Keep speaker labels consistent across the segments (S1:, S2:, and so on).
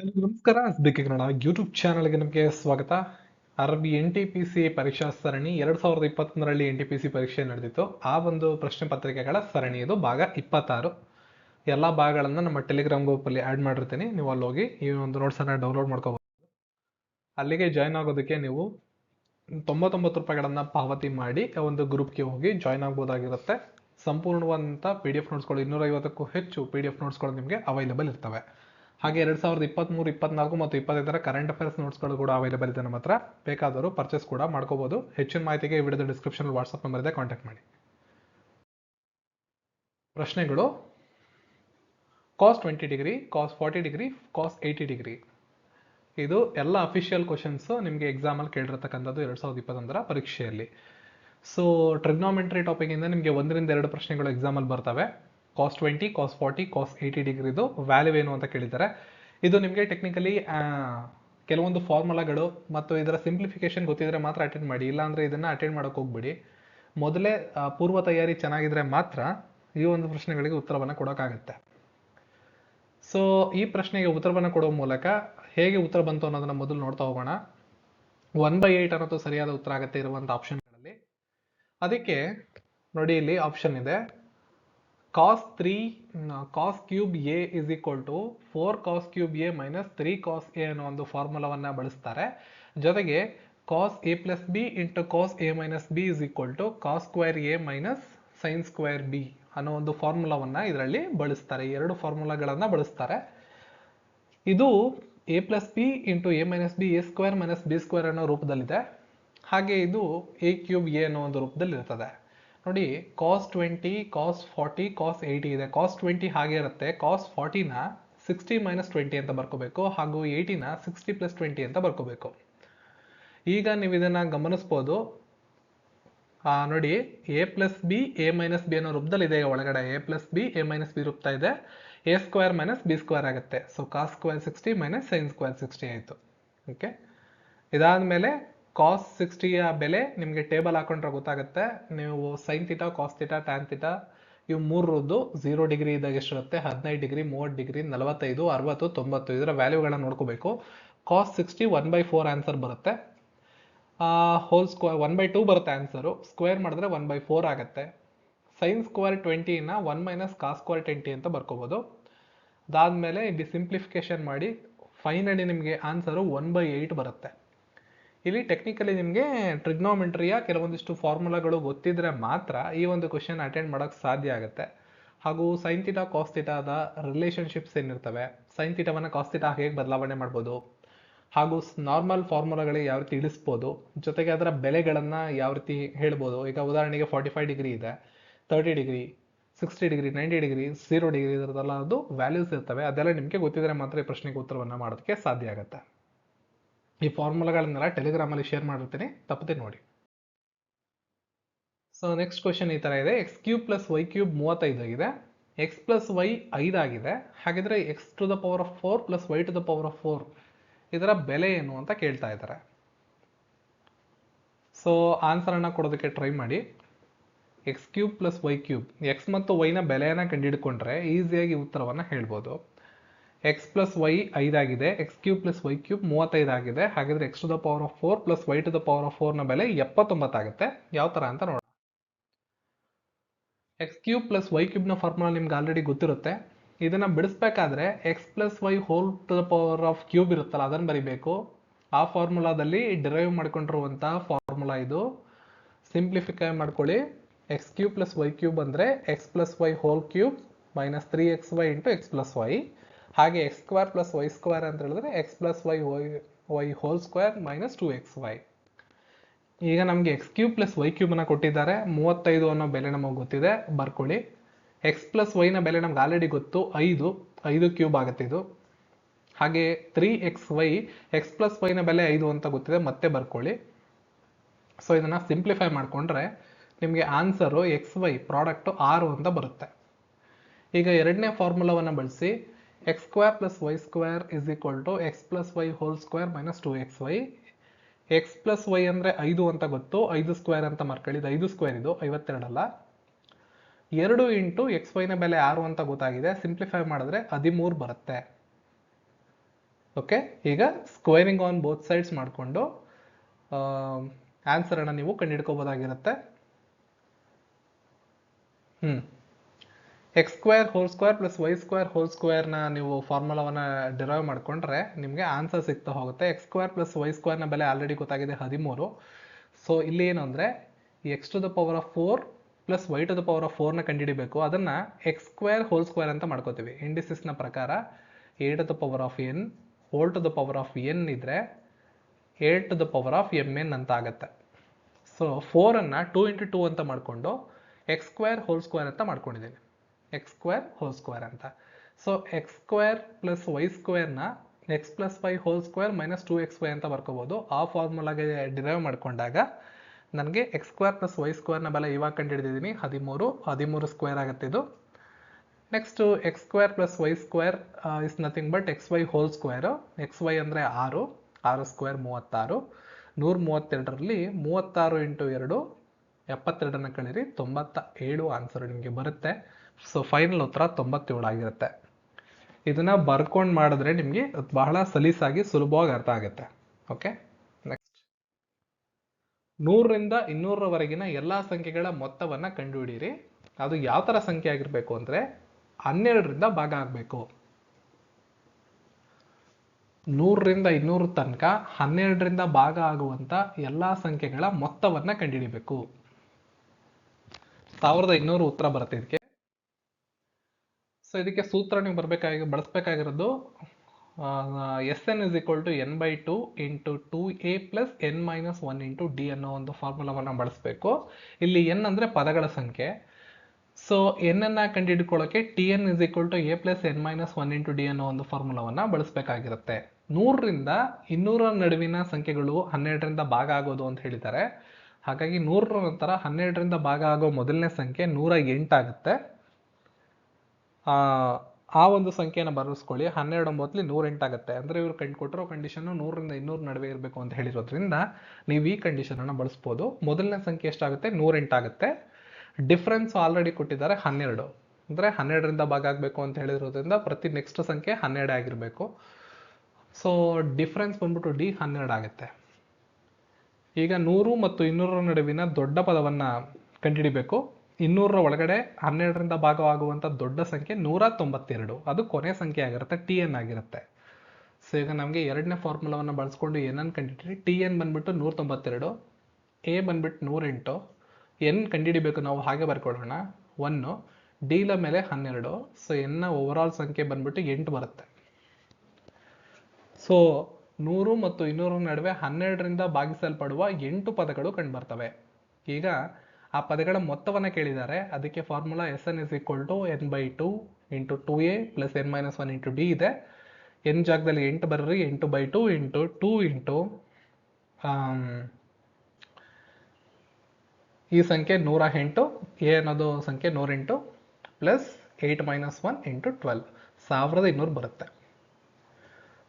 S1: ನಮಸ್ಕಾರ K Kannada YouTube ಚಾನಲ್ಗೆ ನಿಮಗೆ ಸ್ವಾಗತ. ಅರಬಿ ಎನ್ ಟಿ ಪಿ ಸಿ ಪರೀಕ್ಷಾ ಸರಣಿ ಎರಡು ಸಾವಿರದ ಇಪ್ಪತ್ತೊಂದರಲ್ಲಿ ಎನ್ ಟಿ ಪಿ ಸಿ ಪರೀಕ್ಷೆ ನಡೆದಿತ್ತು. ಆ ಒಂದು ಪ್ರಶ್ನೆ ಪತ್ರಿಕೆಗಳ ಸರಣಿ ಇದು, ಭಾಗ ಇಪ್ಪತ್ತಾರು. ಎಲ್ಲ ಭಾಗಗಳನ್ನು ನಮ್ಮ ಟೆಲಿಗ್ರಾಮ್ ಗ್ರೂಪಲ್ಲಿ ಆ್ಯಡ್ ಮಾಡಿರ್ತೀನಿ. ನೀವು ಅಲ್ಲಿ ಹೋಗಿ ಈ ಒಂದು ನೋಟ್ಸನ್ನು ಡೌನ್ಲೋಡ್ ಮಾಡ್ಕೋಬೋದು. ಅಲ್ಲಿಗೆ ಜಾಯ್ನ್ ಆಗೋದಕ್ಕೆ ನೀವು ತೊಂಬತ್ತೊಂಬತ್ತು ರೂಪಾಯಿಗಳನ್ನು ಪಾವತಿ ಮಾಡಿ ಒಂದು ಗ್ರೂಪ್ಗೆ ಹೋಗಿ ಜಾಯ್ನ್ ಆಗ್ಬೋದಾಗಿರುತ್ತೆ. ಸಂಪೂರ್ಣವಾದಂಥ ಪಿ ಡಿ ಎಫ್ ನೋಟ್ಸ್ಗಳು ಇನ್ನೂರೈವತ್ತಕ್ಕೂ ಹೆಚ್ಚು ಪಿ ಡಿ ಎಫ್ ನೋಟ್ಸ್ಗಳು ನಿಮಗೆ ಅವೈಲೇಬಲ್ ಇರ್ತವೆ. ಹಾಗೆ ಎರಡು ಸಾವಿರದ ಇಪ್ಪತ್ತ್ಮೂರು ಇಪ್ಪತ್ನಾಲ್ಕು ಮತ್ತು ಇಪ್ಪತ್ತೈದರ ಕರೆಂಟ್ ಅಫೇರ್ಸ್ ನೋಟ್ಸ್ಗಳು ಕೂಡ ಅವೈಲೇಬಲ್ ಇದೆ ನಮ್ಮ ಹತ್ರ. ಬೇಕಾದವರು ಪರ್ಚೇಸ್ ಕೂಡ ಮಾಡ್ಕೋಬೋದು. ಹೆಚ್ಚಿನ ಮಾಹಿತಿಗೆ ಈ ವಿಡಿಯೋದ ಡಿಸ್ಕ್ರಿಪ್ಷನ್ ವಾಟ್ಸಪ್ ನಂಬರ್ ಇದೆ ಕಾಂಟ್ಯಾಕ್ಟ್ ಮಾಡಿ. ಪ್ರಶ್ನೆಗಳು. Cos twenty degree cos forty degree cos eighty degree ಇದು ಎಲ್ಲ ಅಫಿಷಿಯಲ್ ಕ್ವಶನ್ಸ್ ನಿಮಗೆ ಎಕ್ಸಾಮಲ್ಲಿ ಕೇಳಿರ್ತಕ್ಕಂಥದ್ದು ಎರಡು ಸಾವಿರದ ಇಪ್ಪತ್ತೊಂದರ ಪರೀಕ್ಷೆಯಲ್ಲಿ. ಸೊ ಟ್ರಿಗ್ನಾಮೆಂಟ್ರಿ ಟಾಪಿಕಿಂದ ನಿಮಗೆ ಒಂದರಿಂದ ಎರಡು ಪ್ರಶ್ನೆಗಳು ಎಕ್ಸಾಮಲ್ಲಿ ಬರ್ತವೆ. Cos twenty cos forty cos eighty ಡಿಗ್ರಿದು value ಏನು ಅಂತ ಕೇಳಿದ್ದಾರೆ. ಇದು ನಿಮಗೆ ಟೆಕ್ನಿಕಲಿ ಕೆಲವೊಂದು ಫಾರ್ಮುಲಾಗಳು ಮತ್ತು ಇದರ ಸಿಂಪ್ಲಿಫಿಕೇಶನ್ ಗೊತ್ತಿದ್ರೆ ಮಾತ್ರ ಅಟೆಂಡ್ ಮಾಡಿ. ಇಲ್ಲಾಂದರೆ ಇದನ್ನು ಅಟೆಂಡ್ ಮಾಡೋಕೆ ಹೋಗ್ಬಿಡಿ. ಮೊದಲೇ ಪೂರ್ವ ತಯಾರಿ ಚೆನ್ನಾಗಿದ್ರೆ ಮಾತ್ರ ಈ ಒಂದು ಪ್ರಶ್ನೆಗಳಿಗೆ ಉತ್ತರವನ್ನು ಕೊಡೋಕ್ಕಾಗತ್ತೆ. ಸೊ ಈ ಪ್ರಶ್ನೆಗೆ ಉತ್ತರವನ್ನು ಕೊಡುವ ಮೂಲಕ ಹೇಗೆ ಉತ್ತರ ಬಂತು ಅನ್ನೋದನ್ನ ಮೊದಲು ನೋಡ್ತಾ ಹೋಗೋಣ. ಒನ್ ಬೈ ಏಯ್ಟ್ ಅನ್ನೋದು ಸರಿಯಾದ ಉತ್ತರ ಆಗುತ್ತೆ ಇರುವಂಥ ಆಪ್ಷನ್ಗಳಲ್ಲಿ ಅದಕ್ಕೆ ನೋಡಿ ಇಲ್ಲಿ ಆಪ್ಷನ್ ಇದೆ. Cos three cos cube A is equal to four cos cube A minus three cos A ಅನ್ನೋ ಒಂದು ಫಾರ್ಮುಲಾವನ್ನು ಬಳಸ್ತಾರೆ. ಜೊತೆಗೆ cos A plus B into cos A minus B is equal to cos square A minus sine square B ಅನ್ನೋ ಒಂದು ಫಾರ್ಮುಲಾವನ್ನು ಇದರಲ್ಲಿ ಬಳಸ್ತಾರೆ. ಎರಡು ಫಾರ್ಮುಲಾಗಳನ್ನು ಬಳಸ್ತಾರೆ. ಇದು A plus B into A minus B A square minus B square ಅನ್ನೋ ರೂಪದಲ್ಲಿದೆ. ಹಾಗೆ ಇದು ಎ ಕ್ಯೂಬ್ ಎ ಅನ್ನೋ ಒಂದು ರೂಪದಲ್ಲಿ ನೋಡಿ cos twenty cos forty cos eighty ಇದೆ. ಕಾಸ್ ಟ್ವೆಂಟಿ ಹಾಗೆ ಇರುತ್ತೆ. ಕಾಸ್ ಫಾರ್ಟಿನ ಸಿಕ್ಸ್ಟಿ ಮೈನಸ್ ಟ್ವೆಂಟಿ ಅಂತ ಬರ್ಕೋಬೇಕು. ಹಾಗೂ ಏಯ್ಟಿನ ಸಿಕ್ಸ್ಟಿ ಪ್ಲಸ್ ಟ್ವೆಂಟಿ ಅಂತ ಬರ್ಕೋಬೇಕು. ಈಗ ನೀವು ಇದನ್ನು ಗಮನಿಸ್ಬೋದು. ನೋಡಿ a plus b a minus b ಅನ್ನೋ ರೂಪದಲ್ಲಿ ಇದೆ ಒಳಗಡೆ. A plus b a minus b ರೂಪ್ತಾ ಇದೆ. A square minus b square ಆಗುತ್ತೆ. So cos square sixty minus sine square sixty ಆಯಿತು. ಓಕೆ ಇದಾದ್ಮೇಲೆ ಕಾಸ್ ಸಿಕ್ಸ್ಟಿಯ ಬೆಲೆ ನಿಮಗೆ ಟೇಬಲ್ ಹಾಕೊಂಡ್ರೆ ಗೊತ್ತಾಗುತ್ತೆ. ನೀವು sine theta cos theta tan theta ಇವು ಮೂರರದ್ದು ಝೀರೋ ಡಿಗ್ರಿ ಇದ್ದಾಗ ಎಷ್ಟಿರುತ್ತೆ? ಹದಿನೈದು ಡಿಗ್ರಿ ಮೂವತ್ತು ಡಿಗ್ರಿ ನಲವತ್ತೈದು, ಅರವತ್ತು, ತೊಂಬತ್ತು ಇದರ ವ್ಯಾಲ್ಯೂಗಳನ್ನ ನೋಡ್ಕೋಬೇಕು. Cos sixty one by four answer ಬರುತ್ತೆ. Whole square one by two ಬರುತ್ತೆ ಆನ್ಸರು ಸ್ಕ್ವೇರ್ ಮಾಡಿದ್ರೆ ಒನ್ ಬೈ ಫೋರ್ ಆಗುತ್ತೆ. Sine square ಟ್ವೆಂಟಿನ one minus cos square twenty ಅಂತ ಬರ್ಕೋಬೋದು. ಅದಾದಮೇಲೆ ಇಲ್ಲಿ ಸಿಂಪ್ಲಿಫಿಕೇಶನ್ ಮಾಡಿ ಫೈನಲಿ ನಿಮಗೆ ಆನ್ಸರು ಒನ್ ಬೈ ಏಯ್ಟ್ ಬರುತ್ತೆ. ಇಲ್ಲಿ ಟೆಕ್ನಿಕಲಿ ನಿಮಗೆ ಟ್ರಿಗ್ನೋಮೆಂಟ್ರಿಯ ಕೆಲವೊಂದಿಷ್ಟು ಫಾರ್ಮುಲಾಗಳು ಗೊತ್ತಿದ್ರೆ ಮಾತ್ರ ಈ ಒಂದು ಕ್ವಶನ್ ಅಟೆಂಡ್ ಮಾಡೋಕ್ಕೆ ಸಾಧ್ಯ ಆಗುತ್ತೆ. ಹಾಗೂ ಸೈನ್ ತಿಟಾ ಕಾಸ್ ತಿಟಾದ ರಿಲೇಷನ್ಶಿಪ್ಸ್ ಏನಿರ್ತವೆ ಸೈನ್ ತಿಟಾವನ್ನು ಕಾಸ್ ತಿಟಾ ಹೇಗೆ ಬದಲಾವಣೆ ಮಾಡ್ಬೋದು, ಹಾಗೂ ನಾರ್ಮಲ್ ಫಾರ್ಮುಲಾಗಳಿಗೆ ಯಾವ ರೀತಿ ಇಳಿಸ್ಬೋದು, ಜೊತೆಗೆ ಅದರ ಬೆಲೆಗಳನ್ನು ಯಾವ ರೀತಿ ಹೇಳ್ಬೋದು, ಈಗ ಉದಾಹರಣೆಗೆ ಫಾರ್ಟಿ ಫೈವ್ ಡಿಗ್ರಿ ಇದೆ thirty degree sixty degree ninety degree zero degree ಇದರದೆಲ್ಲ ಅದು ವ್ಯಾಲ್ಯೂಸ್ ಇರ್ತವೆ, ಅದೆಲ್ಲ ನಿಮಗೆ ಗೊತ್ತಿದ್ರೆ ಮಾತ್ರ ಈ ಪ್ರಶ್ನೆಗೆ ಉತ್ತರವನ್ನು ಮಾಡೋದಕ್ಕೆ ಸಾಧ್ಯ ಆಗುತ್ತೆ. ಈ ಫಾರ್ಮುಲಾಗಳನ್ನೆಲ್ಲ ಟೆಲಿಗ್ರಾಮಲ್ಲಿ ಶೇರ್ ಮಾಡಿರ್ತೀನಿ. ತಪ್ಪದೆ ನೋಡಿ. ಸೊ ನೆಕ್ಸ್ಟ್ ಕ್ವಶನ್ ಈ ಥರ ಇದೆ. X cube plus Y cube ಮೂವತ್ತೈದು ಆಗಿದೆ. ಎಕ್ಸ್ ಪ್ಲಸ್ ವೈ ಐದಾಗಿದೆ ಹಾಗಿದ್ರೆ X to the power of four plus Y to the power of four ಇದರ ಬೆಲೆ ಏನು ಅಂತ ಕೇಳ್ತಾ ಇದ್ದಾರೆ. ಸೊ ಆನ್ಸರನ್ನು ಕೊಡೋದಕ್ಕೆ ಟ್ರೈ ಮಾಡಿ. X cube plus Y cube X ಮತ್ತು ವೈನ ಬೆಲೆಯನ್ನು ಕಂಡುಹಿಡ್ಕೊಂಡ್ರೆ ಈಸಿಯಾಗಿ ಉತ್ತರವನ್ನು ಹೇಳ್ಬೋದು. X plus Y ಐದಾಗಿದೆ X cube plus Y cube ಮೂವತ್ತೈದು ಆಗಿದೆ ಹಾಗಿದ್ರೆ X to the power of four plus Y to the power of ಫೋರ್ನ ಬೆಲೆ ಎಪ್ಪತ್ತೊಂಬತ್ತಾಗುತ್ತೆ. ಯಾವ ಥರ ಅಂತ ನೋಡೋಣ. ಎಕ್ಸ್ ಕ್ಯೂಬ್ ಪ್ಲಸ್ ವೈ ಕ್ಯೂಬ್ನ ಫಾರ್ಮುಲಾ ನಿಮ್ಗೆ ಆಲ್ರೆಡಿ ಗೊತ್ತಿರುತ್ತೆ. ಇದನ್ನ ಬಿಡಿಸ್ಬೇಕಾದ್ರೆ X plus Y whole to the power of cube ಇರುತ್ತಲ್ಲ, ಅದನ್ನು ಬರಿಬೇಕು. ಆ ಫಾರ್ಮುಲಾದಲ್ಲಿ ಡಿರೈವ್ ಮಾಡ್ಕೊಂಡಿರುವಂತಹ ಫಾರ್ಮುಲಾ ಇದು. ಸಿಂಪ್ಲಿಫಿಕೈ ಮಾಡ್ಕೊಳ್ಳಿ. X cube plus Y cube ಅಂದರೆ X plus Y whole cube minus three X Y into X plus Y ಹಾಗೆ X square plus Y square ಅಂತ ಹೇಳಿದ್ರೆ X plus Y Y Y whole square minus two X Y ಈಗ ನಮಗೆ X cube plus Y ಕ್ಯೂಬ್ನ ಕೊಟ್ಟಿದ್ದಾರೆ. ಮೂವತ್ತೈದು ಅನ್ನೋ ಬೆಲೆ ನಮಗೆ ಗೊತ್ತಿದೆ. ಬರ್ಕೊಳ್ಳಿ. ಎಕ್ಸ್ ಪ್ಲಸ್ ವೈನ ಬೆಲೆ ನಮ್ಗೆ ಆಲ್ರೆಡಿ ಗೊತ್ತು. ಐದು. ಐದು ಕ್ಯೂಬ್ ಆಗುತ್ತೆ ಇದು. ಹಾಗೆ three X Y X plus ವೈನ ಬೆಲೆ ಐದು ಅಂತ ಗೊತ್ತಿದೆ. ಮತ್ತೆ ಬರ್ಕೊಳ್ಳಿ. ಸೊ ಇದನ್ನು ಸಿಂಪ್ಲಿಫೈ ಮಾಡಿಕೊಂಡ್ರೆ ನಿಮಗೆ ಆನ್ಸರು ಎಕ್ಸ್ ವೈ ಪ್ರಾಡಕ್ಟು ಆರು ಅಂತ ಬರುತ್ತೆ. ಈಗ ಎರಡನೇ ಫಾರ್ಮುಲಾವನ್ನು ಬಳಸಿ. X square plus Y square is equal to X plus Y whole square minus two X Y X plus Y ಅಂದರೆ ಐದು ಅಂತ ಗೊತ್ತು. ಐದು ಸ್ಕ್ವೇರ್ ಅಂತ ಮಾರ್ಕೊಳ್ಳಿ ಇದು ಐದು ಸ್ಕ್ವೇರ್ ಇದು. ಐವತ್ತೆರಡಲ್ಲ ಎರಡು ಇಂಟು ಎಕ್ಸ್ ವೈನ ಬೆಲೆ ಆರು ಅಂತ ಗೊತ್ತಾಗಿದೆ. ಸಿಂಪ್ಲಿಫೈ ಮಾಡಿದ್ರೆ ಹದಿಮೂರು ಬರುತ್ತೆ. ಓಕೆ ಈಗ ಸ್ಕ್ವೇರಿಂಗ್ ಆನ್ ಬೋತ್ ಸೈಡ್ಸ್ ಮಾಡಿಕೊಂಡು ಆನ್ಸರನ್ನು ನೀವು ಕಂಡುಹಿಡ್ಕೋಬೋದಾಗಿರುತ್ತೆ ಹ್ಞೂ x square whole square plus y square whole ಸ್ಕ್ವೇರ್ನ ನೀವು ಫಾರ್ಮುಲಾವನ್ನು ಡಿರೈವ್ ಮಾಡಿಕೊಂಡ್ರೆ ನಿಮಗೆ ಆನ್ಸರ್ ಸಿಗ್ತಾ ಹೋಗುತ್ತೆ. ಎಕ್ಸ್ ಸ್ಕ್ವೇರ್ ಪ್ಲಸ್ ವೈ ಸ್ಕ್ವೇರ್ನ ಬೆಲೆ ಆಲ್ರೆಡಿ ಗೊತ್ತಾಗಿದೆ ಹದಿಮೂರು. ಸೊ ಇಲ್ಲಿ ಏನು ಅಂದರೆ X to the power of four plus Y to the power of ಫೋರ್ನ ಕಂಡುಹಿಡಿಬೇಕು. ಅದನ್ನು ಎಕ್ಸ್ ಸ್ಕ್ವೇರ್ ಹೋಲ್ ಸ್ಕ್ವೇರ್ ಅಂತ ಮಾಡ್ಕೋತೀವಿ. ಇಂಡಿಸಿಸ್ನ ಪ್ರಕಾರ a to the power of n whole to the power of n ಇದ್ದರೆ a to the power of m n ಅಂತ ಆಗುತ್ತೆ. So ಫೋರನ್ನು ಟೂ ಇಂಟು ಟೂ ಅಂತ ಮಾಡಿಕೊಂಡು ಎಕ್ಸ್ ಸ್ಕ್ವೇರ್ ಹೋಲ್ ಸ್ಕ್ವೇರ್ ಅಂತ ಮಾಡ್ಕೊಂಡಿದ್ದೀನಿ ಎಕ್ಸ್ ಸ್ಕ್ವೇರ್ ಹೋಲ್ ಸ್ಕ್ವೇರ್ ಅಂತ. So x square plus y ಸ್ಕ್ವೇರ್ನ x plus y whole square minus two x y ಅಂತ ಬರ್ಕೋಬೋದು. ಆ ಫಾರ್ಮುಲಾಗೆ ಡಿರೈವ್ ಮಾಡ್ಕೊಂಡಾಗ ನನಗೆ ಎಕ್ಸ್ ಸ್ಕ್ವೇರ್ ಪ್ಲಸ್ ವೈ ಸ್ಕ್ವೇರ್ನ ಬೆಲೆ ಇವಾಗ ಕಂಡುಹಿಡಿದಿದ್ದೀನಿ ಹದಿಮೂರು ಹದಿಮೂರು ಸ್ಕ್ವೇರ್ ಆಗುತ್ತೆ ಇದು. Next X square plus Y square is nothing but X Y whole square X Y ಅಂದರೆ ಆರು ಆರು ಸ್ಕ್ವೇರ್ ಮೂವತ್ತಾರು. ನೂರ ಮೂವತ್ತೆರಡರಲ್ಲಿ ಮೂವತ್ತಾರು ಇಂಟು ಎರಡು ಎಪ್ಪತ್ತೆರಡನ್ನು ಕಳೀರಿ, ತೊಂಬತ್ತ ಏಳು ಆನ್ಸರ್ ನಿಮಗೆ ಬರುತ್ತೆ. ಸೊ ಫೈನಲ್ ಉತ್ತರ ತೊಂಬತ್ತೇಳು ಆಗಿರುತ್ತೆ. ಇದನ್ನ ಬರ್ಕೊಂಡು ಮಾಡಿದ್ರೆ ನಿಮಗೆ ಬಹಳ ಸಲೀಸಾಗಿ ಸುಲಭವಾಗಿ ಅರ್ಥ ಆಗುತ್ತೆ. ಓಕೆ ನೆಕ್ಸ್ಟ್ ನೂರರಿಂದ ಇನ್ನೂರವರೆಗಿನ ಎಲ್ಲ ಸಂಖ್ಯೆಗಳ ಮೊತ್ತವನ್ನು ಕಂಡುಹಿಡಿಯಿರಿ. ಅದು ಯಾವ ಥರ ಸಂಖ್ಯೆ ಆಗಿರಬೇಕು ಅಂದರೆ ಹನ್ನೆರಡರಿಂದ ಭಾಗ ಆಗಬೇಕು. ನೂರರಿಂದ ಇನ್ನೂರ ತನಕ ಹನ್ನೆರಡರಿಂದ ಭಾಗ ಆಗುವಂಥ ಎಲ್ಲ ಸಂಖ್ಯೆಗಳ ಮೊತ್ತವನ್ನು ಕಂಡುಹಿಡಿಬೇಕು. ಸಾವಿರದ ಇನ್ನೂರು ಉತ್ತರ ಬರುತ್ತೆ ಇದಕ್ಕೆ. ಸೊ ಇದಕ್ಕೆ ಸೂತ್ರ ನೀವು ಬರಬೇಕಾಗಿ ಬಳಸಬೇಕಾಗಿರೋದು S N is equal to N by two into two A plus N minus one into D ಅನ್ನೋ ಒಂದು ಫಾರ್ಮುಲಾವನ್ನು ಬಳಸಬೇಕು. ಇಲ್ಲಿ ಎನ್ ಅಂದರೆ ಪದಗಳ ಸಂಖ್ಯೆ. ಸೊ ಎನ್ ಅನ್ನ ಕಂಡುಹಿಡ್ಕೊಳ್ಳೋಕೆ T N is equal to A plus N minus one into D ಅನ್ನೋ ಒಂದು ಫಾರ್ಮುಲಾವನ್ನು ಬಳಸಬೇಕಾಗಿರುತ್ತೆ. ನೂರರಿಂದ ಇನ್ನೂರ ನಡುವಿನ ಸಂಖ್ಯೆಗಳು ಹನ್ನೆರಡರಿಂದ ಭಾಗ ಆಗೋದು ಅಂತ ಹೇಳಿದ್ದಾರೆ. ಹಾಗಾಗಿ ನೂರರ ನಂತರ ಹನ್ನೆರಡರಿಂದ ಭಾಗ ಆಗೋ ಮೊದಲನೇ ಸಂಖ್ಯೆ ನೂರ ಎಂಟಾಗುತ್ತೆ ಆ ಒಂದು ಸಂಖ್ಯೆಯನ್ನು ಬರೆಸ್ಕೊಳ್ಳಿ. ಹನ್ನೆರಡು ಒಂಬತ್ತಲಿ ನೂರ ಎಂಟಾಗುತ್ತೆ ಅಂದರೆ ಇವರು ಕಂಡು ಕೊಟ್ಟಿರೋ ಕಂಡೀಷನ್ನು ನೂರರಿಂದ ಇನ್ನೂರು ನಡುವೆ ಇರಬೇಕು ಅಂತ ಹೇಳಿರೋದ್ರಿಂದ ನೀವು ಈ ಕಂಡೀಷನನ್ನು ಬಳಸ್ಬೋದು. ಮೊದಲನೇ ಸಂಖ್ಯೆ ಎಷ್ಟಾಗುತ್ತೆ? ನೂರೆಂಟಾಗುತ್ತೆ ಡಿಫ್ರೆನ್ಸ್ ಆಲ್ರೆಡಿ ಕೊಟ್ಟಿದ್ದಾರೆ ಹನ್ನೆರಡು. ಅಂದರೆ ಹನ್ನೆರಡರಿಂದ ಭಾಗ ಆಗಬೇಕು ಅಂತ ಹೇಳಿರೋದ್ರಿಂದ ಪ್ರತಿ ನೆಕ್ಸ್ಟ್ ಸಂಖ್ಯೆ ಹನ್ನೆರಡು ಆಗಿರಬೇಕು. ಸೊ ಡಿಫ್ರೆನ್ಸ್ ಬಂದ್ಬಿಟ್ಟು ಡಿ ಹನ್ನೆರಡು ಆಗುತ್ತೆ. ಈಗ ನೂರು ಮತ್ತು ಇನ್ನೂರರ ನಡುವಿನ ದೊಡ್ಡ ಪದವನ್ನು ಕಂಡುಹಿಡಿಬೇಕು. ಇನ್ನೂರರ ಒಳಗಡೆ ಹನ್ನೆರಡರಿಂದ ಭಾಗವಾಗುವಂಥ ದೊಡ್ಡ ಸಂಖ್ಯೆ ನೂರ ತೊಂಬತ್ತೆರಡು ಅದು ಕೊನೆ ಸಂಖ್ಯೆ ಆಗಿರುತ್ತೆ ಟಿ ಎನ್ ಆಗಿರುತ್ತೆ. ಸೊ ಈಗ ನಮಗೆ ಎರಡನೇ ಫಾರ್ಮುಲಾವನ್ನು ಬಳಸ್ಕೊಂಡು ಏನನ್ನು ಕಂಡಿಡ್ರಿ. ಟಿ ಎನ್ ಬಂದ್ಬಿಟ್ಟು ನೂರ ತೊಂಬತ್ತೆರಡು ಎ ಬಂದ್ಬಿಟ್ಟು ನೂರೆಂಟು. ಎನ್ ಕಂಡಿಡಿಬೇಕು ನಾವು, ಹಾಗೆ ಬರ್ಕೊಳ್ಳೋಣ ಒನ್ನು ಡಿಲ ಮೇಲೆ ಹನ್ನೆರಡು. ಸೊ ಎನ್ನ ಓವರಾಲ್ ಸಂಖ್ಯೆ ಬಂದ್ಬಿಟ್ಟು ಎಂಟು ಬರುತ್ತೆ. ಸೊ ನೂರು ಮತ್ತು ಇನ್ನೂರ ನಡುವೆ ಹನ್ನೆರಡರಿಂದ ಭಾಗಿಸಲ್ಪಡುವ ಎಂಟು ಪದಗಳು ಕಂಡುಬರ್ತವೆ ಈಗ ಆ ಪದಗಳ ಮೊತ್ತವನ್ನು ಕೇಳಿದ್ದಾರೆ. ಅದಕ್ಕೆ formula S N is equal to N by two into two A plus N minus one into D ಇದೆ. ಎನ್ ಜಾಗದಲ್ಲಿ ಎಂಟು ಬರ್ರಿ, ಎಂಟು by two into two into ಈ ಸಂಖ್ಯೆ ನೂರ ಎಂಟು ಎ ಅನ್ನೋದು ಸಂಖ್ಯೆ ನೂರೆಂಟು plus eight minus one into twelve ಸಾವಿರದ ಇನ್ನೂರು ಬರುತ್ತೆ.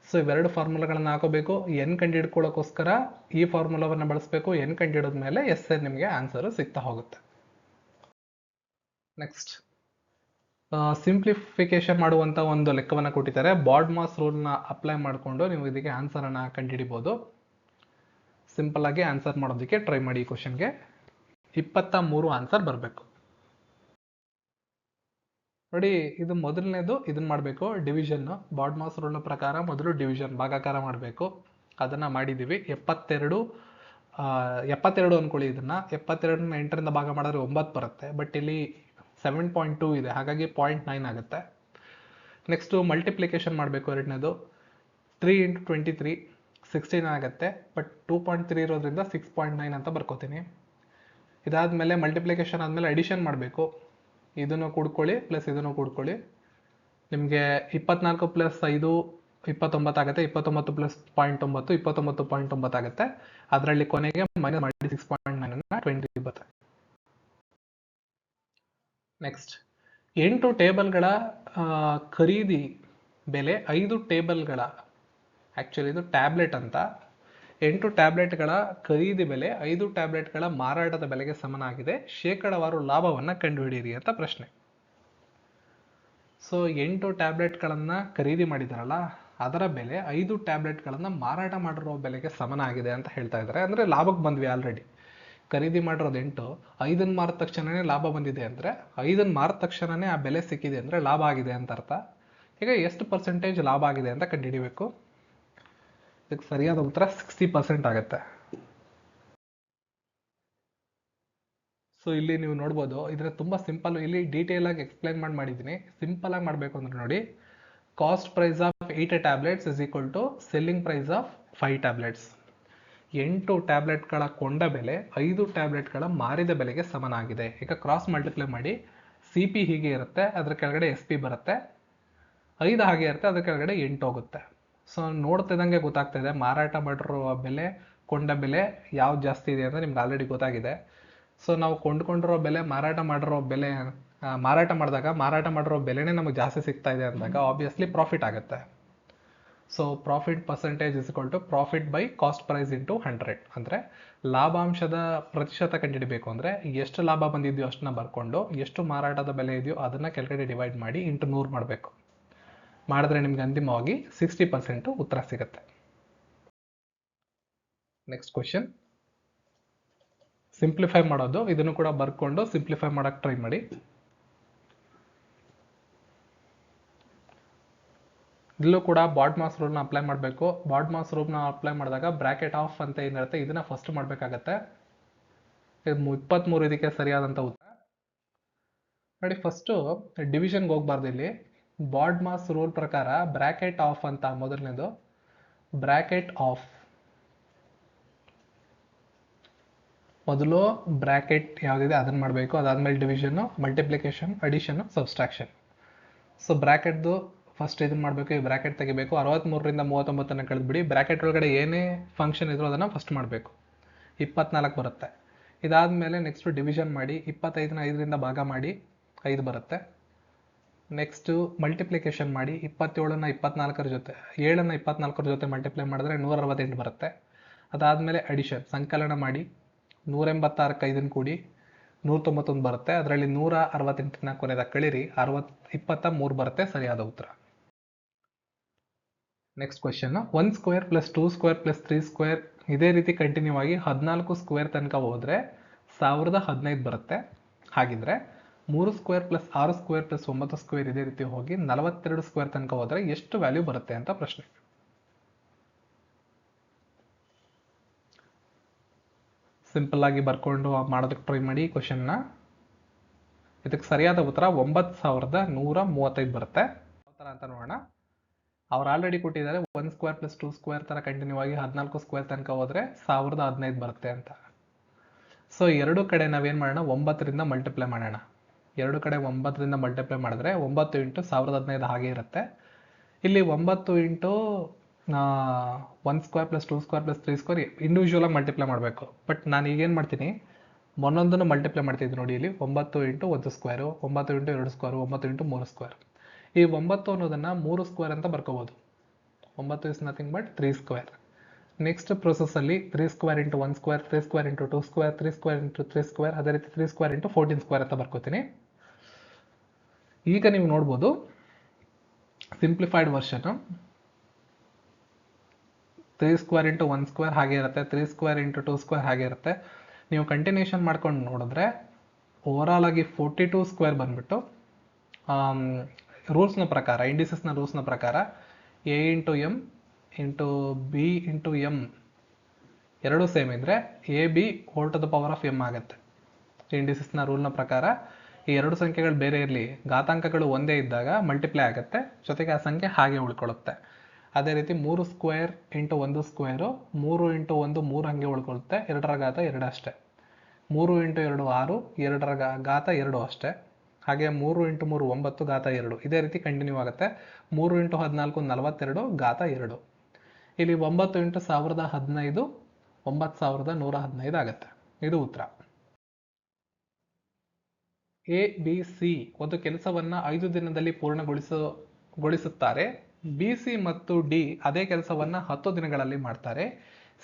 S1: ಸೊ ಇವೆರಡು ಫಾರ್ಮುಲಾಗಳನ್ನು ಹಾಕೋಬೇಕು. ಎನ್ ಕಂಡುಹಿಡ್ಕೊಳ್ಳೋಕ್ಕೋಸ್ಕರ ಈ ಫಾರ್ಮುಲಾವನ್ನು ಬಳಸಬೇಕು. ಎನ್ ಕಂಡುಹಿಡಿದ ಮೇಲೆ ಎಸ್ ಎನ್ ನಿಮಗೆ ಆನ್ಸರು ಸಿಗ್ತಾ ಹೋಗುತ್ತೆ. ನೆಕ್ಸ್ಟ್ ಸಿಂಪ್ಲಿಫಿಕೇಶನ್ ಮಾಡುವಂಥ ಒಂದು ಲೆಕ್ಕವನ್ನು ಕೊಟ್ಟಿದ್ದಾರೆ. ಬಾಡ್ ಮಾಸ್ ರೂಲ್ನ ಅಪ್ಲೈ ಮಾಡಿಕೊಂಡು ನೀವು ಇದಕ್ಕೆ ಆನ್ಸರನ್ನು ಕಂಡುಹಿಡಿಬೋದು. ಸಿಂಪಲ್ ಆಗಿ ಆನ್ಸರ್ ಮಾಡೋದಕ್ಕೆ ಟ್ರೈ ಮಾಡಿ ಈ ಕ್ವಶನ್ಗೆ ಇಪ್ಪತ್ತ ಮೂರು ಆನ್ಸರ್ ಬರಬೇಕು. ನೋಡಿ, ಇದು ಮೊದಲನೇದು ಇದನ್ನ ಮಾಡಬೇಕು. ಡಿವಿಷನ್ ಬಾಡ್ ಮಾಸ್ ರೂಲ್ನ ಪ್ರಕಾರ ಮೊದಲು ಡಿವಿಷನ್ ಭಾಗಾಕಾರ ಮಾಡಬೇಕು. ಅದನ್ನು ಮಾಡಿದ್ದೀವಿ ಎಪ್ಪತ್ತೆರಡು ಎಪ್ಪತ್ತೆರಡು ಅಂದ್ಕೊಳ್ಳಿ ಇದನ್ನು. ಎಪ್ಪತ್ತೆರಡನ್ನ ಎಂಟರಿಂದ ಭಾಗ ಮಾಡಿದ್ರೆ ಒಂಬತ್ತು ಬರುತ್ತೆ. ಬಟ್ ಇಲ್ಲಿ ಸೆವೆನ್ ಪಾಯಿಂಟ್ ಟೂ ಇದೆ. ಹಾಗಾಗಿ ಪಾಯಿಂಟ್ ನೈನ್ ಆಗುತ್ತೆ. ನೆಕ್ಸ್ಟು ಮಲ್ಟಿಪ್ಲಿಕೇಶನ್ ಮಾಡಬೇಕು ಎರಡನೇದು. Three into twenty three sixteen ಆಗುತ್ತೆ. ಬಟ್ ಟೂ ಪಾಯಿಂಟ್ ತ್ರೀ ಇರೋದ್ರಿಂದ ಸಿಕ್ಸ್ ಪಾಯಿಂಟ್ ನೈನ್ ಅಂತ ಬರ್ಕೋತೀನಿ. ಇದಾದಮೇಲೆ ಮಲ್ಟಿಪ್ಲಿಕೇಶನ್ ಆದಮೇಲೆ ಅಡಿಷನ್ ಮಾಡಬೇಕು. ಇದನ್ನು ಕೂಡ್ಕೊಳ್ಳಿ ಪ್ಲಸ್ ಇದನ್ನು ಕೂಡ್ಕೊಳ್ಳಿ. ನಿಮಗೆ ಇಪ್ಪತ್ನಾಲ್ಕು ಪ್ಲಸ್ ಐದು ಇಪ್ಪತ್ತೊಂಬತ್ತು ಆಗುತ್ತೆ. ಇಪ್ಪತ್ತೊಂಬತ್ತು ಪ್ಲಸ್ ಪಾಯಿಂಟ್ ಒಂಬತ್ತು, ಇಪ್ಪತ್ತೊಂಬತ್ತು ಪಾಯಿಂಟ್ ಒಂಬತ್ತು ಆಗುತ್ತೆ. ಅದರಲ್ಲಿ ಕೊನೆಗೆ ಮೈನಸ್ ಮಾಡಿ ಸಿಕ್ಸ್ ಪಾಯಿಂಟ್ ನೈನ್ ಟ್ವೆಂಟಿ ಬರುತ್ತೆ. ನೆಕ್ಸ್ಟ್ ಎಂಟು ಟೇಬಲ್ಗಳ ಖರೀದಿ ಬೆಲೆ ಐದು ಟೇಬಲ್ಗಳ. ಆ್ಯಕ್ಚುಲಿ ಇದು ಟ್ಯಾಬ್ಲೆಟ್ ಅಂತ. ಎಂಟು ಟ್ಯಾಬ್ಲೆಟ್ಗಳ ಖರೀದಿ ಬೆಲೆ, ಐದು ಟ್ಯಾಬ್ಲೆಟ್ಗಳ ಮಾರಾಟದ ಬೆಲೆಗೆ ಸಮನಾಗಿದೆ. ಶೇಕಡವಾರು ಲಾಭವನ್ನು ಕಂಡುಹಿಡಿಯಿರಿ ಅಂತ ಪ್ರಶ್ನೆ. ಸೊ ಎಂಟು ಟ್ಯಾಬ್ಲೆಟ್ಗಳನ್ನು ಖರೀದಿ ಮಾಡಿದಾರಲ್ಲ, ಅದರ ಬೆಲೆ, ಐದು ಟ್ಯಾಬ್ಲೆಟ್ಗಳನ್ನು ಮಾರಾಟ ಮಾಡಿರೋ ಬೆಲೆಗೆ ಸಮನಾಗಿದೆ ಅಂತ ಹೇಳ್ತಾ ಇದ್ದಾರೆ. ಅಂದರೆ ಲಾಭಕ್ಕೆ ಬಂದ್ವಿ ಆಲ್ರೆಡಿ ಖರೀದಿ ಮಾಡಿರೋದು ಎಂಟು ಐದನ್ನು ಮಾರಿದ ತಕ್ಷಣವೇ ಲಾಭ ಬಂದಿದೆ ಅಂದರೆ ಐದನ್ನು ಮಾರಿದ ತಕ್ಷಣನೇ ಆ ಬೆಲೆ ಸಿಕ್ಕಿದೆ ಅಂದರೆ ಲಾಭ ಆಗಿದೆ ಅಂತ ಅರ್ಥ. ಈಗ ಎಷ್ಟು ಪರ್ಸೆಂಟೇಜ್ ಲಾಭ ಆಗಿದೆ ಅಂತ ಕಂಡುಹಿಡಿಬೇಕು? ಇದಕ್ಕೆ ಸರಿಯಾದ ಉತ್ತರ ಸಿಕ್ಸ್ಟಿ ಪರ್ಸೆಂಟ್ ಆಗುತ್ತೆ. ಸೊ ಇಲ್ಲಿ ನೀವು ನೋಡ್ಬೋದು, ಇದ್ರೆ ತುಂಬ ಸಿಂಪಲ್ ಇಲ್ಲಿ ಡೀಟೇಲ್ ಆಗಿ ಎಕ್ಸ್ಪ್ಲೈನ್ ಮಾಡಿ, ಮಾಡಿದ್ದೀನಿ. ಸಿಂಪಲ್ ಆಗಿ ಮಾಡಬೇಕು ಅಂದ್ರೆ ನೋಡಿ cost price of eight tablets is equal to selling price of five tablets ಎಂಟು ಟ್ಯಾಬ್ಲೆಟ್ಗಳ ಕೊಂಡ ಬೆಲೆ, ಐದು ಟ್ಯಾಬ್ಲೆಟ್ಗಳ ಮಾರಿದ ಬೆಲೆಗೆ ಸಮನಾಗಿದೆ. ಈಗ ಕ್ರಾಸ್ ಮಲ್ಟಿಪ್ಲೈ ಮಾಡಿ ಸಿ ಪಿ ಹೀಗೆ ಇರುತ್ತೆ, ಅದ್ರ ಕೆಳಗಡೆ ಎಸ್ ಪಿ ಬರುತ್ತೆ, ಐದು ಹಾಗೆ ಇರುತ್ತೆ, ಅದ್ರ ಕೆಳಗಡೆ ಎಂಟು ಹೋಗುತ್ತೆ. ಸೊ ನೋಡ್ತಿದ್ದಂಗೆ ಗೊತ್ತಾಗ್ತಾ ಇದೆ. ಮಾರಾಟ ಮಾಡಿರುವ ಬೆಲೆ ಕೊಂಡ ಬೆಲೆ ಯಾವ್ದು ಜಾಸ್ತಿ ಇದೆ ಅಂತ ನಿಮ್ಗೆ ಆಲ್ರೆಡಿ ಗೊತ್ತಾಗಿದೆ. ಸೊ ನಾವು ಕೊಂಡ್ಕೊಂಡಿರೋ ಬೆಲೆ ಮಾರಾಟ ಮಾಡಿರೋ ಬೆಲೆ ಮಾರಾಟ ಮಾಡಿದಾಗ ಮಾರಾಟ ಮಾಡಿರೋ ಬೆಲೆನೇ ನಮಗೆ ಜಾಸ್ತಿ ಸಿಗ್ತಾ ಇದೆ ಅಂದಾಗ ಆಬ್ವಿಯಸ್ಲಿ ಪ್ರಾಫಿಟ್ ಆಗುತ್ತೆ. So profit percentage is to profit by cost price into hundred ಅಂದರೆ ಲಾಭಾಂಶದ ಪ್ರತಿಶತ ಕಂಡಿಡಿಬೇಕು ಅಂದರೆ ಎಷ್ಟು ಲಾಭ ಬಂದಿದೆಯೋ ಅಷ್ಟನ್ನ ಬರ್ಕೊಂಡು ಎಷ್ಟು ಮಾರಾಟದ ಬೆಲೆ ಇದೆಯೋ ಅದನ್ನು ಕೆಳಗಡೆ ಡಿವೈಡ್ ಮಾಡಿ ಇಂಟು ನೂರು ಮಾಡಬೇಕು. ಮಾಡಿದ್ರೆ ನಿಮ್ಗೆ ಅಂತಿಮವಾಗಿ ಸಿಕ್ಸ್ಟಿ ಪರ್ಸೆಂಟು ಉತ್ತರ ಸಿಗುತ್ತೆ. ನೆಕ್ಸ್ಟ್ ಕ್ವಶನ್ ಸಿಂಪ್ಲಿಫೈ ಮಾಡೋದು. ಇದನ್ನು ಕೂಡ ಬರ್ಕೊಂಡು ಸಿಂಪ್ಲಿಫೈ ಮಾಡಕ್ಕೆ ಟ್ರೈ ಮಾಡಿ. ಇಲ್ಲೂ ಕೂಡ ಬಾಡ್ ಮಾಸ್ ರೂಲ್ನ ಅಪ್ಲೈ ಮಾಡಬೇಕು. ಬಾಡ್ ಮಾಸ್ ರೂಲ್ನ ಅಪ್ಲೈ ಮಾಡಿದಾಗ ಬ್ರಾಕೆಟ್ ಆಫ್ ಅಂತ ಏನಿರುತ್ತೆ, ಇದನ್ನ ಫಸ್ಟ್ ಮಾಡಬೇಕಾಗತ್ತೆ. ಇಪ್ಪತ್ತ್ಮೂರು ಇದಕ್ಕೆ ಸರಿಯಾದಂಥ ಉತ್ತರ. ನೋಡಿ ಫಸ್ಟು ಡಿವಿಷನ್ಗೆ ಹೋಗ್ಬಾರ್ದು ಇಲ್ಲಿ. ಬಾಡ್ ಮಾಸ್ ರೂಲ್ ಪ್ರಕಾರ ಬ್ರಾಕೆಟ್ ಆಫ್ ಅಂತ ಮೊದಲನೇದು. Bracket of. ಮೊದಲು ಬ್ರಾಕೆಟ್ ಯಾವುದಿದೆ ಅದನ್ನು ಮಾಡಬೇಕು. ಅದಾದಮೇಲೆ division multiplication addition subtraction. So ಬ್ರ್ಯಾಕೆಟ್ದು first ಇದನ್ನು ಮಾಡಬೇಕು, ಈ ಬ್ರಾಕೆಟ್ ತೆಗಿಬೇಕು. ಅರವತ್ತ್ಮೂರರಿಂದ ಮೂವತ್ತೊಂಬತ್ತನ್ನು ಕಳೆದ್ಬಿಡಿ. ಬ್ರಾಕೆಟ್ ಒಳಗಡೆ ಏನೇ ಫಂಕ್ಷನ್ ಇದ್ರೂ ಅದನ್ನು ಫಸ್ಟ್ ಮಾಡಬೇಕು. ಇಪ್ಪತ್ನಾಲ್ಕು ಬರುತ್ತೆ. ಇದಾದಮೇಲೆ ನೆಕ್ಸ್ಟು ಡಿವಿಷನ್ ಮಾಡಿ ಇಪ್ಪತ್ತೈದನ್ನ ಐದರಿಂದ ಭಾಗ ಮಾಡಿ, ಐದು ಬರುತ್ತೆ. ನೆಕ್ಸ್ಟು ಮಲ್ಟಿಪ್ಲಿಕೇಶನ್ ಮಾಡಿ ಇಪ್ಪತ್ತೇಳನ್ನ ಇಪ್ಪತ್ನಾಲ್ಕರ ಜೊತೆ, ಏಳನ್ನು ಇಪ್ಪತ್ನಾಲ್ಕರ ಜೊತೆ ಮಲ್ಟಿಪ್ಲೈ ಮಾಡಿದ್ರೆ ನೂರ ಅರವತ್ತೆಂಟು ಬರುತ್ತೆ. ಅದಾದಮೇಲೆ ಅಡಿಷನ್ ಸಂಕಲನ ಮಾಡಿ ನೂರ ಎಂಬತ್ತಾರಕ್ಕೆ ಐದನ್ನು ಕೂಡಿ ನೂರ ತೊಂಬತ್ತೊಂದು ಬರುತ್ತೆ. ಅದರಲ್ಲಿ ನೂರ ಅರವತ್ತೆಂಟನ್ನ ಕೊನೆದಾಗ ಕಳೀರಿ, ಅರವತ್, ಇಪ್ಪತ್ತ ಮೂರು ಬರುತ್ತೆ ಸರಿಯಾದ ಉತ್ತರ. Next question one square plus two square plus three square ಇದೇ ರೀತಿ ಕಂಟಿನ್ಯೂ ಆಗಿ ಹದಿನಾಲ್ಕು ಸ್ಕ್ವೇರ್ ತನಕ ಹೋದರೆ ಸಾವಿರದ ಹದಿನೈದು ಬರುತ್ತೆ. ಹಾಗಿದ್ರೆ ಮೂರು ಸ್ಕ್ವೇರ್ ಪ್ಲಸ್ ಆರು ಸ್ಕ್ವೇರ್ ಪ್ಲಸ್ ಒಂಬತ್ತು ಸ್ಕ್ವೇರ್ ಇದೇ ರೀತಿ ಹೋಗಿ ನಲವತ್ತೆರಡು ಸ್ಕ್ವೇರ್ ತನಕ ಹೋದರೆ ಎಷ್ಟು ವ್ಯಾಲ್ಯೂ ಬರುತ್ತೆ ಅಂತ ಪ್ರಶ್ನೆ. ಸಿಂಪಲ್ ಆಗಿ ಬರ್ಕೊಂಡು ಮಾಡೋದಕ್ಕೆ ಟ್ರೈ ಮಾಡಿ ಕ್ವಶನ್ನ ಇದಕ್ಕೆ ಸರಿಯಾದ ಉತ್ತರ ಒಂಬತ್ತು ಸಾವಿರದ ನೂರ ಮೂವತ್ತೈದು ಬರುತ್ತೆ. ಥರ ಅಂತ ನೋಡೋಣ. ಅವ್ರು ಆಲ್ರೆಡಿ ಕೊಟ್ಟಿದ್ದಾರೆ one square plus two square ಥರ ಕಂಟಿನ್ಯೂ ಆಗಿ ಹದಿನಾಲ್ಕು ಸ್ಕ್ವೇರ್ ತನಕ ಹೋದರೆ ಸಾವಿರದ ಹದಿನೈದು ಬರುತ್ತೆ ಅಂತ. ಸೊ ಎರಡು ಕಡೆ ನಾವೇನು ಮಾಡೋಣ? ಒಂಬತ್ತರಿಂದ ಮಲ್ಟಿಪ್ಲೈ ಮಾಡೋಣ. ಎರಡು ಕಡೆ ಒಂಬತ್ತರಿಂದ ಮಲ್ಟಿಪ್ಲೈ ಮಾಡಿದ್ರೆ ಒಂಬತ್ತು ಇಂಟು ಸಾವಿರದ ಹದಿನೈದು ಹಾಗೆ ಇರುತ್ತೆ. ಇಲ್ಲಿ ಒಂಬತ್ತು into one square plus two square plus three square individual ಆಗಿ ಮಲ್ಟಿಪ್ಲೈ ಮಾಡಬೇಕು. ಬಟ್ ನಾನು ಈಗೇನು ಮಾಡ್ತೀನಿ, ಒಂದೊಂದನ್ನು ಮಲ್ಟಿಪ್ಲೈ ಮಾಡ್ತಿದ್ದೀನಿ ನೋಡಿ ಇಲ್ಲಿ. ಒಂಬತ್ತು ಇಂಟು ಒಂದು ಸ್ಕ್ವೇರು, ಒಂಬತ್ತು ಇಂಟು ಎರಡು ಸ್ಕ್ವೇರು, ಒಂಬತ್ತು ಇಂಟು ಮೂರು ಸ್ಕ್ವೇರ್. ಈ ಒಂಬತ್ತು ಅನ್ನೋದನ್ನು ಮೂರು ಸ್ಕ್ವೇರ್ ಅಂತ ಬರ್ಕೋಬೋದು. ಒಂಬತ್ತು is nothing but three square next ಪ್ರೊಸೆಸಲ್ಲಿ three square into one square three square into two square three square into three square ಅದೇ ರೀತಿ three square into fourteen square ಅಂತ ಬರ್ಕೋತೀನಿ. ಈಗ ನೀವು ನೋಡ್ಬೋದು simplified version three square into one square ಹಾಗೆ ಇರುತ್ತೆ. Three square into two square ಹಾಗೆ ಇರುತ್ತೆ. ನೀವು ಕಂಟಿನ್ಯೂಷನ್ ಮಾಡ್ಕೊಂಡು ನೋಡಿದ್ರೆ ಓವರಾಲ್ ಆಗಿ ಫೋರ್ಟಿ ಟೂ ಸ್ಕ್ವೇರ್ ಬಂದ್ಬಿಟ್ಟು ರೂಲ್ಸ್ನ ಪ್ರಕಾರ ಇಂಡಿಸಸ್ನ ರೂಲ್ಸ್ನ ಪ್ರಕಾರ A into M into B into M ಎರಡೂ ಸೇಮ್ ಇದ್ದರೆ A B whole to the power of M ಆಗುತ್ತೆ. ಇಂಡಿಸಸ್ನ ರೂಲ್ನ ಪ್ರಕಾರ ಈ ಎರಡು ಸಂಖ್ಯೆಗಳು ಬೇರೆ ಇರಲಿ, ಘಾತಾಂಕಗಳು ಒಂದೇ ಇದ್ದಾಗ ಮಲ್ಟಿಪ್ಲೈ ಆಗುತ್ತೆ, ಜೊತೆಗೆ ಆ ಸಂಖ್ಯೆ ಹಾಗೆ ಉಳ್ಕೊಳ್ಳುತ್ತೆ. ಅದೇ ರೀತಿ ಮೂರು ಸ್ಕ್ವೇರ್ ಇಂಟು ಒಂದು ಸ್ಕ್ವೇರು ಮೂರು ಇಂಟು ಒಂದು ಮೂರು ಹಂಗೆ ಉಳ್ಕೊಳ್ಳುತ್ತೆ, ಎರಡರ ಘಾತ ಎರಡು ಅಷ್ಟೇ. ಮೂರು ಇಂಟು ಎರಡು ಆರು, ಎರಡರ ಘಾತ ಎರಡು ಅಷ್ಟೇ. ಹಾಗೆ ಮೂರು ಇಂಟು ಮೂರು ಒಂಬತ್ತು, ಘಾತ ಎರಡು. ಇದೇ ರೀತಿ ಕಂಟಿನ್ಯೂ ಆಗುತ್ತೆ. ಮೂರು ಇಂಟು ಹದಿನಾಲ್ಕು, ನಲವತ್ತೆರಡು, ಘಾತ ಎರಡು. ಇಲ್ಲಿ ಒಂಬತ್ತು ಇಂಟು ಸಾವಿರದ ಹದಿನೈದು, ಒಂಬತ್ತು ಸಾವಿರದ ನೂರ ಹದಿನೈದು ಆಗುತ್ತೆ. ಇದು ಉತ್ತರ. ಎ, ಬಿ, ಸಿ ಒಂದು ಕೆಲಸವನ್ನ ಐದು ದಿನದಲ್ಲಿ ಪೂರ್ಣಗೊಳಿಸುತ್ತಾರೆ ಗೊಳಿಸುತ್ತಾರೆ. ಬಿ, ಸಿ ಮತ್ತು ಡಿ ಅದೇ ಕೆಲಸವನ್ನ ಹತ್ತು ದಿನಗಳಲ್ಲಿ ಮಾಡ್ತಾರೆ.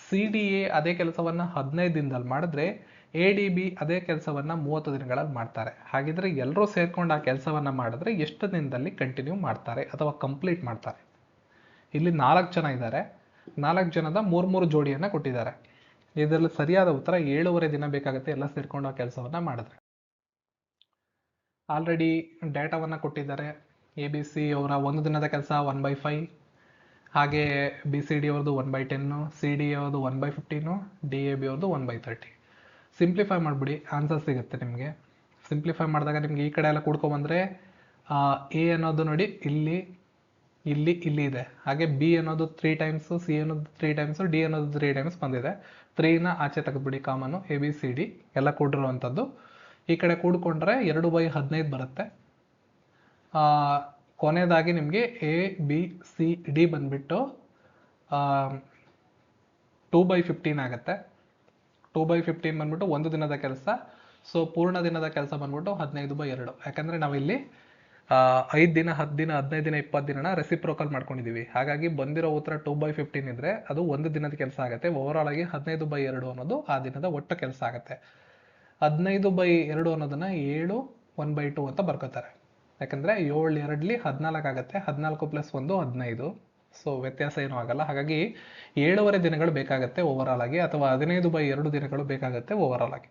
S1: ಸಿ, ಡಿ, ಎ ಅದೇ ಕೆಲಸವನ್ನ ಹದಿನೈದು ದಿನದಲ್ಲಿ ಮಾಡಿದ್ರೆ ಎ, ಡಿ, ಬಿ ಅದೇ ಕೆಲಸವನ್ನ ಮೂವತ್ತು ದಿನಗಳಲ್ಲಿ ಮಾಡ್ತಾರೆ. ಹಾಗಿದ್ರೆ ಎಲ್ಲರೂ ಸೇರ್ಕೊಂಡು ಆ ಕೆಲಸವನ್ನ ಮಾಡಿದ್ರೆ ಎಷ್ಟು ದಿನದಲ್ಲಿ ಕಂಟಿನ್ಯೂ ಮಾಡ್ತಾರೆ ಅಥವಾ ಕಂಪ್ಲೀಟ್ ಮಾಡ್ತಾರೆ? ಇಲ್ಲಿ ನಾಲ್ಕು ಜನ ಇದ್ದಾರೆ. ನಾಲ್ಕು ಜನದ ಮೂರು ಮೂರು ಜೋಡಿಯನ್ನು ಕೊಟ್ಟಿದ್ದಾರೆ. ಇದರಲ್ಲಿ ಸರಿಯಾದ ಉತ್ತರ ಏಳುವರೆ ದಿನ ಬೇಕಾಗುತ್ತೆ ಎಲ್ಲ ಸೇರ್ಕೊಂಡು ಆ ಕೆಲಸವನ್ನು ಮಾಡಿದ್ರೆ. ಆಲ್ರೆಡಿ ಡೇಟಾವನ್ನು ಕೊಟ್ಟಿದ್ದಾರೆ. ಎ ಬಿ ಸಿ ಅವರ ಒಂದು ದಿನದ ಕೆಲಸ ಒನ್ ಬೈ ಫೈವ್ ಹಾಗೆ ಬಿ ಸಿ ಡಿ ಅವ್ರದ್ದು one by ten C D ಅವ್ರದ್ದು one by fifteen D A B ಅವ್ರದ್ದು ಒನ್ ಬೈ ತರ್ಟಿ ಸಿಂಪ್ಲಿಫೈ ಮಾಡಿಬಿಡಿ. ಆನ್ಸರ್ ಸಿಗುತ್ತೆ ನಿಮಗೆ. ಸಿಂಪ್ಲಿಫೈ ಮಾಡಿದಾಗ ನಿಮ್ಗೆ ಈ ಕಡೆ ಎಲ್ಲ ಕೂಡ್ಕೊಂಬಂದರೆ ಎ ಅನ್ನೋದು ನೋಡಿ ಇಲ್ಲಿ ಇಲ್ಲಿ ಇಲ್ಲಿ ಇದೆ. ಹಾಗೆ ಬಿ ಅನ್ನೋದು ತ್ರೀ ಟೈಮ್ಸು ಸಿ ಅನ್ನೋದು ತ್ರೀ ಟೈಮ್ಸು ಡಿ ಅನ್ನೋದು ತ್ರೀ ಟೈಮ್ಸ್ ಬಂದಿದೆ. ತ್ರೀನ ಆಚೆ ತೆಗೆದ್ಬಿಡಿ common a b c d ಎಲ್ಲ ಕೂಡಿರುವಂಥದ್ದು. ಈ ಕಡೆ ಕೂಡ್ಕೊಂಡ್ರೆ ಎರಡು ಬೈ ಹದಿನೈದು ಬರುತ್ತೆ. ಕೊನೆಯದಾಗಿ ನಿಮಗೆ ಎ ಬಿ ಸಿ ಡಿ ಬಂದ್ಬಿಟ್ಟು ಟೂ ಬೈ ಫಿಫ್ಟೀನ್ ಆಗುತ್ತೆ. ಟೂ ಬೈ ಫಿಫ್ಟೀನ್ ಬಂದ್ಬಿಟ್ಟು ಒಂದು ದಿನದ ಕೆಲಸ ಸೊ ಪೂರ್ಣ ದಿನದ ಕೆಲಸ ಬಂದ್ಬಿಟ್ಟು ಹದಿನೈದು ಬೈ ಎರಡು. ಯಾಕಂದರೆ ನಾವಿಲ್ಲಿ ಐದು ದಿನ ಹತ್ತು ದಿನ, ಹದಿನೈದು ದಿನ, ಇಪ್ಪತ್ತು ದಿನನ ರೆಸಿಪ್ರೋಕಲ್ ಮಾಡ್ಕೊಂಡಿದ್ದೀವಿ ಹಾಗಾಗಿ ಬಂದಿರೋ ಉತ್ತರ ಟೂ ಬೈ ಫಿಫ್ಟೀನ್ ಇದ್ರೆ ಅದು ಒಂದು ದಿನದ ಕೆಲಸ ಆಗುತ್ತೆ. ಓವರಾಲ್ ಆಗಿ ಹದಿನೈದು ಬೈ ಎರಡು ಅನ್ನೋದು ಆ ದಿನದ ಒಟ್ಟು ಕೆಲಸ ಆಗುತ್ತೆ. ಹದಿನೈದು ಬೈ ಎರಡು ಅನ್ನೋದನ್ನ ಏಳು ಒನ್ ಬೈ ಟು ಅಂತ ಬರ್ಕೋತಾರೆ. ಯಾಕಂದ್ರೆ ಏಳು ಎರಡ್ಲಿ ಹದಿನಾಲ್ಕು ಆಗುತ್ತೆ, ಹದಿನಾಲ್ಕು ಪ್ಲಸ್ ಒಂದು ಹದಿನೈದು. ಸೊ ವ್ಯತ್ಯಾಸ ಏನೂ ಆಗಲ್ಲ. ಹಾಗಾಗಿ ಏಳುವರೆ ದಿನಗಳು ಬೇಕಾಗುತ್ತೆ ಆಲ್ ಆಗಿ, ಅಥವಾ ಹದಿನೈದು ಬೈ ಎರಡು ದಿನಗಳು ಬೇಕಾಗುತ್ತೆ ಆಲ್ ಆಗಿ.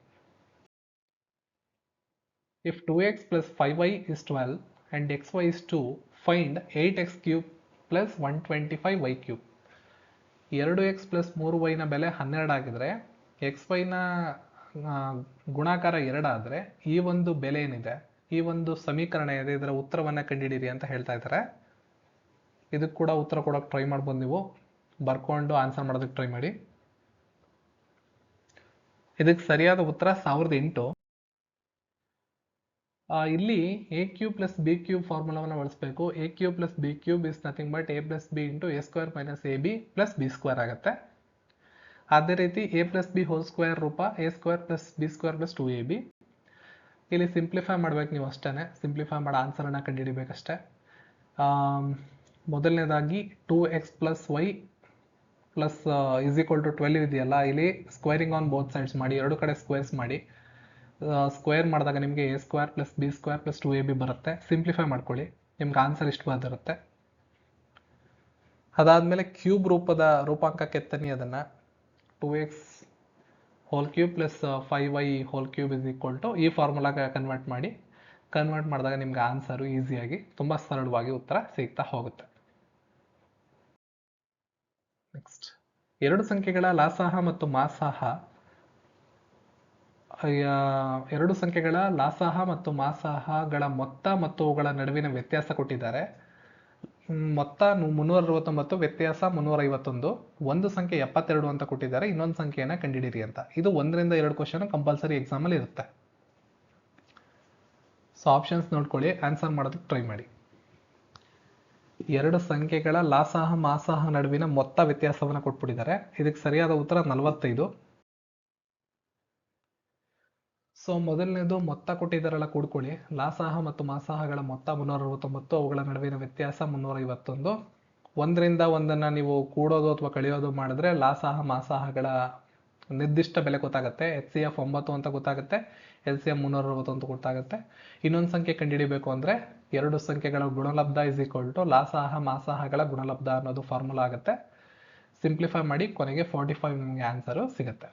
S1: If two X plus five Y is twelve and X Y is to find eight X cube plus one twenty five Y cube ಎರಡು ಎಕ್ಸ್ ಪ್ಲಸ್ ಮೂರು ವೈನ ಬೆಲೆ ಹನ್ನೆರಡು ಆಗಿದ್ರೆ ಎಕ್ಸ್ ವೈನ ಗುಣಾಕಾರ ಎರಡಾದರೆ ಈ ಒಂದು ಬೆಲೆ ಏನಿದೆ, ಈ ಒಂದು ಸಮೀಕರಣ ಇದೆ ಇದರ ಉತ್ತರವನ್ನು ಕಂಡುಹಿಡೀರಿ ಅಂತ ಹೇಳ್ತಾ ಇದ್ದಾರೆ. ಇದಕ್ಕೆ ಕೂಡ ಉತ್ತರ ಕೊಡೋಕೆ ಟ್ರೈ ಮಾಡ್ಬೋದು ನೀವು. ಬರ್ಕೊಂಡು ಆನ್ಸರ್ ಮಾಡೋದಕ್ಕೆ ಟ್ರೈ ಮಾಡಿ. ಇದಕ್ಕೆ ಸರಿಯಾದ ಉತ್ತರ ಸಾವಿರದ ಎಂಟು. ಇಲ್ಲಿ A cube plus B cube ಫಾರ್ಮುಲಾವನ್ನು ಬಳಸಬೇಕು. A cube plus B cube is nothing but A plus B into A square minus A B plus B square ಆಗುತ್ತೆ. ಅದೇ ರೀತಿ A plus B whole square ರೂಪ A square plus B square plus two A B ಇಲ್ಲಿ simplify ಮಾಡ್ಬೇಕು ನೀವು ಅಷ್ಟೇ simplify ಮಾಡೋ ಆನ್ಸರನ್ನು ಕಂಡುಹಿಡಿಬೇಕಷ್ಟೇ. ಮೊದಲನೇದಾಗಿ two X plus Y plus is equal to twelve ಇದೆಯಲ್ಲ, ಇಲ್ಲಿ ಸ್ಕ್ವೇರಿಂಗ್ ಆನ್ ಬೋತ್ ಸೈಡ್ಸ್ ಮಾಡಿ, ಎರಡು ಕಡೆ ಸ್ಕ್ವೇರ್ಸ್ ಮಾಡಿ. ಸ್ಕ್ವೇರ್ ಮಾಡಿದಾಗ ನಿಮಗೆ A square plus B square plus two A B ಬರುತ್ತೆ. ಸಿಂಪ್ಲಿಫೈ ಮಾಡ್ಕೊಳ್ಳಿ. ನಿಮ್ಗೆ ಆನ್ಸರ್ ಇಷ್ಟು ಬಂದಿರುತ್ತೆ ಅದಾದಮೇಲೆ ಕ್ಯೂಬ್ ರೂಪದ ರೂಪಾಂಕಕ್ಕೆ ತನ್ನಿ ಅದನ್ನು. Two X whole cube plus five Y whole is equal to ಈ ಫಾರ್ಮುಲಾಗೆ ಕನ್ವರ್ಟ್ ಮಾಡಿ. ಕನ್ವರ್ಟ್ ಮಾಡಿದಾಗ ನಿಮ್ಗೆ ಆನ್ಸರು ಈಸಿಯಾಗಿ ತುಂಬ ಸರಳವಾಗಿ ಉತ್ತರ ಸಿಗ್ತಾ ಹೋಗುತ್ತೆ. ನೆಕ್ಸ್ಟ್ ಎರಡು ಸಂಖ್ಯೆಗಳ ಲಾಸಾಹ ಮತ್ತು ಮಾಸಾಹ. ಎರಡು ಸಂಖ್ಯೆಗಳ ಲಾಸಾಹ ಮತ್ತು ಮಾಸಾಹಗಳ ಮೊತ್ತ ಮತ್ತು ಅವುಗಳ ನಡುವಿನ ವ್ಯತ್ಯಾಸ ಕೊಟ್ಟಿದ್ದಾರೆ. ಮೊತ್ತ ಮುನ್ನೂರ ಅರವತ್ತೊಂಬತ್ತು ವ್ಯತ್ಯಾಸ ಮುನ್ನೂರ ಐವತ್ತೊಂದು ಒಂದು ಸಂಖ್ಯೆ ಎಪ್ಪತ್ತೆರಡು ಅಂತ ಕೊಟ್ಟಿದ್ದಾರೆ, ಇನ್ನೊಂದು ಸಂಖ್ಯೆಯನ್ನು ಕಂಡುಹಿಡಿಯಿರಿ ಅಂತ. ಇದು ಒಂದರಿಂದ ಎರಡು ಕ್ವಶನ್ ಕಂಪಲ್ಸರಿ ಎಕ್ಸಾಮಲ್ಲಿ ಇರುತ್ತೆ. ಸೊ ಆಪ್ಷನ್ಸ್ ನೋಡ್ಕೊಳ್ಳಿ ಆನ್ಸರ್ ಮಾಡೋದಕ್ಕೆ ಟ್ರೈ ಮಾಡಿ. ಎರಡು ಸಂಖ್ಯೆಗಳ ಲಾಸಾಹ, ಮಾಸಾಹ ನಡುವಿನ ಮೊತ್ತ ವ್ಯತ್ಯಾಸವನ್ನು ಕೊಟ್ಬಿಟ್ಟಿದ್ದಾರೆ. ಇದಕ್ಕೆ ಸರಿಯಾದ ಉತ್ತರ ನಲವತ್ತೈದು. ಸೊ ಮೊದಲನೇದು ಮೊತ್ತ ಕೊಟ್ಟಿದ್ದಾರಲ್ಲ ಕೂಡ್ಕೊಳ್ಳಿ. ಲಾಸಾಹ ಮತ್ತು ಮಾಸಾಹಗಳ ಮೊತ್ತ ಮುನ್ನೂರ ಅರವತ್ತೊಂಬತ್ತು ಅವುಗಳ ನಡುವಿನ ವ್ಯತ್ಯಾಸ ಮುನ್ನೂರ ಐವತ್ತೊಂದು ಒಂದರಿಂದ ಒಂದನ್ನು ನೀವು ಕೂಡೋದು ಅಥವಾ ಕಳೆಯೋದು ಮಾಡಿದ್ರೆ ಲಾಸಾಹ ಮಾಸಾಹಗಳ ನಿರ್ದಿಷ್ಟ ಬೆಲೆ ಗೊತ್ತಾಗುತ್ತೆ. ಎಚ್ ಸಿ ಎಫ್ ಒಂಬತ್ತು ಅಂತ ಗೊತ್ತಾಗುತ್ತೆ. ಎಲ್ ಸಿ ಎಫ್ ಮುನ್ನೂರ ಅರವತ್ತೊಂದು ಗೊತ್ತಾಗುತ್ತೆ. ಇನ್ನೊಂದು ಸಂಖ್ಯೆ ಕಂಡುಹಿಡಿಬೇಕು ಅಂದರೆ ಎರಡು ಸಂಖ್ಯೆಗಳ ಗುಣಲಬ್ಧ ಇಸ್ ಈಕ್ವಲ್ ಟು ಲಾಸಾಹ ಮಾಸಾಹಗಳ ಗುಣಲಬ್ಧ ಅನ್ನೋದು ಫಾರ್ಮುಲಾ ಆಗುತ್ತೆ. ಸಿಂಪ್ಲಿಫೈ ಮಾಡಿ ಕೊನೆಗೆ ಫಾರ್ಟಿ ಫೈವ್ ನಿಮಗೆ ಆನ್ಸರು ಸಿಗುತ್ತೆ.